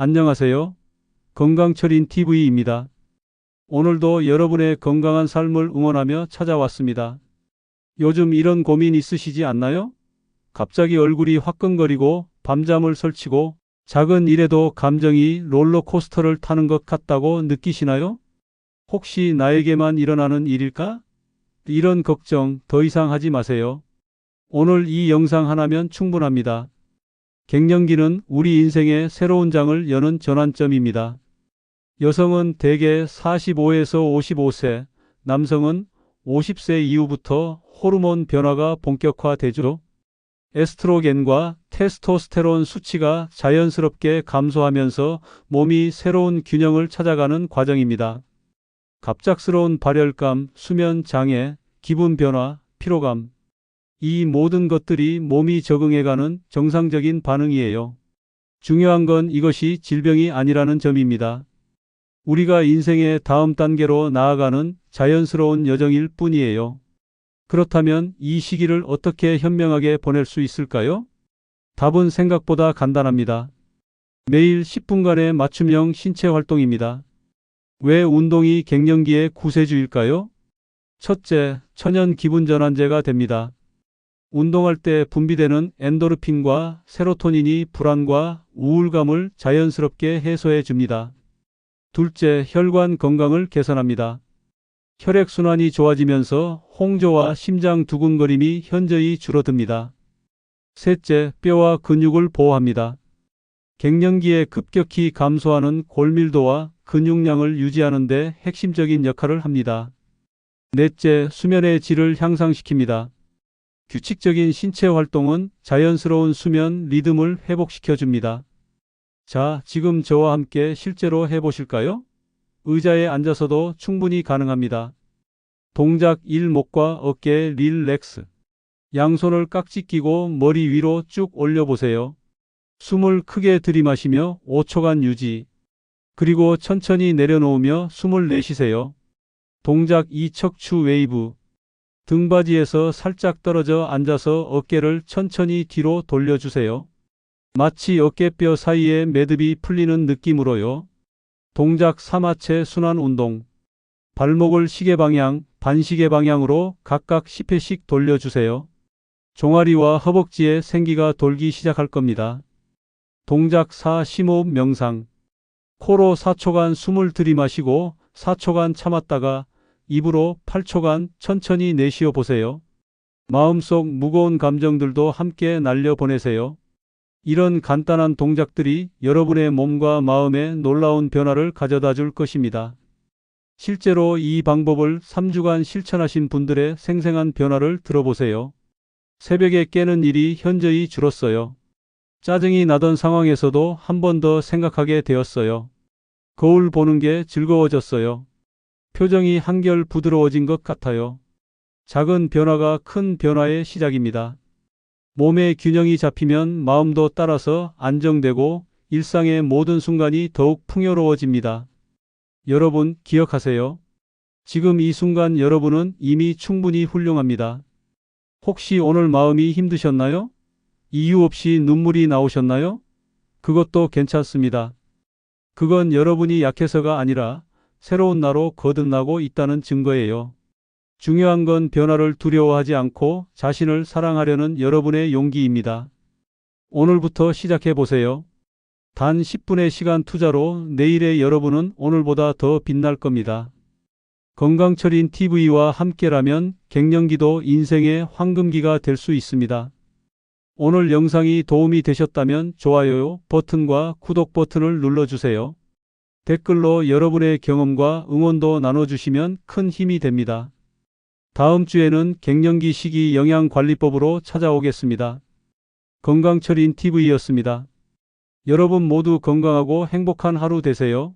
안녕하세요. 건강철인 TV입니다. 오늘도 여러분의 건강한 삶을 응원하며 찾아왔습니다. 요즘 이런 고민 있으시지 않나요? 갑자기 얼굴이 화끈거리고 밤잠을 설치고 작은 일에도 감정이 롤러코스터를 타는 것 같다고 느끼시나요? 혹시 나에게만 일어나는 일일까? 이런 걱정 더 이상 하지 마세요. 오늘 이 영상 하나면 충분합니다. 갱년기는 우리 인생의 새로운 장을 여는 전환점입니다. 여성은 대개 45에서 55세, 남성은 50세 이후부터 호르몬 변화가 본격화되죠. 에스트로겐과 테스토스테론 수치가 자연스럽게 감소하면서 몸이 새로운 균형을 찾아가는 과정입니다. 갑작스러운 발열감, 수면 장애, 기분 변화, 피로감. 이 모든 것들이 몸이 적응해가는 정상적인 반응이에요. 중요한 건 이것이 질병이 아니라는 점입니다. 우리가 인생의 다음 단계로 나아가는 자연스러운 여정일 뿐이에요. 그렇다면 이 시기를 어떻게 현명하게 보낼 수 있을까요? 답은 생각보다 간단합니다. 매일 10분간의 맞춤형 신체 활동입니다. 왜 운동이 갱년기의 구세주일까요? 첫째, 천연 기분 전환제가 됩니다. 운동할 때 분비되는 엔도르핀과 세로토닌이 불안과 우울감을 자연스럽게 해소해 줍니다. 둘째, 혈관 건강을 개선합니다. 혈액순환이 좋아지면서 홍조와 심장 두근거림이 현저히 줄어듭니다. 셋째, 뼈와 근육을 보호합니다. 갱년기에 급격히 감소하는 골밀도와 근육량을 유지하는 데 핵심적인 역할을 합니다. 넷째, 수면의 질을 향상시킵니다. 규칙적인 신체 활동은 자연스러운 수면 리듬을 회복시켜 줍니다. 자, 지금 저와 함께 실제로 해보실까요? 의자에 앉아서도 충분히 가능합니다. 동작 1 목과 어깨 릴렉스. 양손을 깍지 끼고 머리 위로 쭉 올려보세요. 숨을 크게 들이마시며 5초간 유지. 그리고 천천히 내려놓으며 숨을 내쉬세요. 동작 2 척추 웨이브. 등받이에서 살짝 떨어져 앉아서 어깨를 천천히 뒤로 돌려주세요. 마치 어깨뼈 사이에 매듭이 풀리는 느낌으로요. 동작 3하체 순환 운동. 발목을 시계 방향, 반시계 방향으로 각각 10회씩 돌려주세요. 종아리와 허벅지에 생기가 돌기 시작할 겁니다. 동작 4 심호흡 명상. 코로 4초간 숨을 들이마시고 4초간 참았다가 입으로 8초간 천천히 내쉬어 보세요. 마음속 무거운 감정들도 함께 날려보내세요. 이런 간단한 동작들이 여러분의 몸과 마음에 놀라운 변화를 가져다 줄 것입니다. 실제로 이 방법을 3주간 실천하신 분들의 생생한 변화를 들어보세요. 새벽에 깨는 일이 현저히 줄었어요. 짜증이 나던 상황에서도 한 번 더 생각하게 되었어요. 거울 보는 게 즐거워졌어요. 표정이 한결 부드러워진 것 같아요. 작은 변화가 큰 변화의 시작입니다. 몸의 균형이 잡히면 마음도 따라서 안정되고 일상의 모든 순간이 더욱 풍요로워집니다. 여러분 기억하세요. 지금 이 순간 여러분은 이미 충분히 훌륭합니다. 혹시 오늘 마음이 힘드셨나요? 이유 없이 눈물이 나오셨나요? 그것도 괜찮습니다. 그건 여러분이 약해서가 아니라 새로운 나로 거듭나고 있다는 증거예요. 중요한 건 변화를 두려워하지 않고 자신을 사랑하려는 여러분의 용기입니다. 오늘부터 시작해 보세요. 단 10분의 시간 투자로 내일의 여러분은 오늘보다 더 빛날 겁니다. 건강철인 TV와 함께라면 갱년기도 인생의 황금기가 될 수 있습니다. 오늘 영상이 도움이 되셨다면 좋아요 버튼과 구독 버튼을 눌러주세요. 댓글로 여러분의 경험과 응원도 나눠주시면 큰 힘이 됩니다. 다음 주에는 갱년기 시기 영양관리법으로 찾아오겠습니다. 건강철인 TV였습니다. 여러분 모두 건강하고 행복한 하루 되세요.